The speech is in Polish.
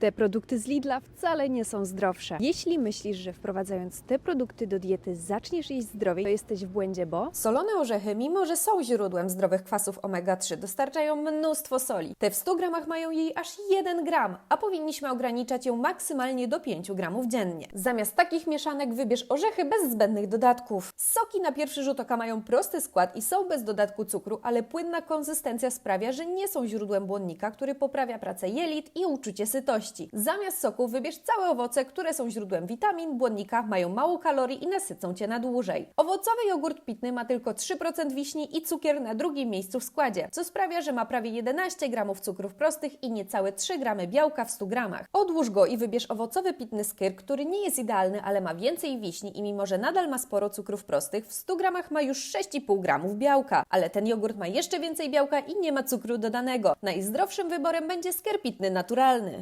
Te produkty z Lidla wcale nie są zdrowsze. Jeśli myślisz, że wprowadzając te produkty do diety zaczniesz jeść zdrowiej, to jesteś w błędzie, bo Solone orzechy, mimo że są źródłem zdrowych kwasów omega-3, dostarczają mnóstwo soli. Te w 100 gramach mają jej aż 1 gram, a powinniśmy ograniczać ją maksymalnie do 5 gramów dziennie. Zamiast takich mieszanek wybierz orzechy bez zbędnych dodatków. Soki na pierwszy rzut oka mają prosty skład i są bez dodatku cukru, ale płynna konsystencja sprawia, że nie są źródłem błonnika, który poprawia pracę jelit i uczucie sytości. Zamiast soków wybierz całe owoce, które są źródłem witamin, błonnika, mają mało kalorii i nasycą Cię na dłużej. Owocowy jogurt pitny ma tylko 3% wiśni i cukier na drugim miejscu w składzie, co sprawia, że ma prawie 11 gramów cukrów prostych i niecałe 3 gramy białka w 100 gramach. Odłóż go i wybierz owocowy pitny skyr, który nie jest idealny, ale ma więcej wiśni i mimo, że nadal ma sporo cukrów prostych, w 100 gramach ma już 6,5 gramów białka. Ale ten jogurt ma jeszcze więcej białka i nie ma cukru dodanego. Najzdrowszym wyborem będzie sker pitny naturalny.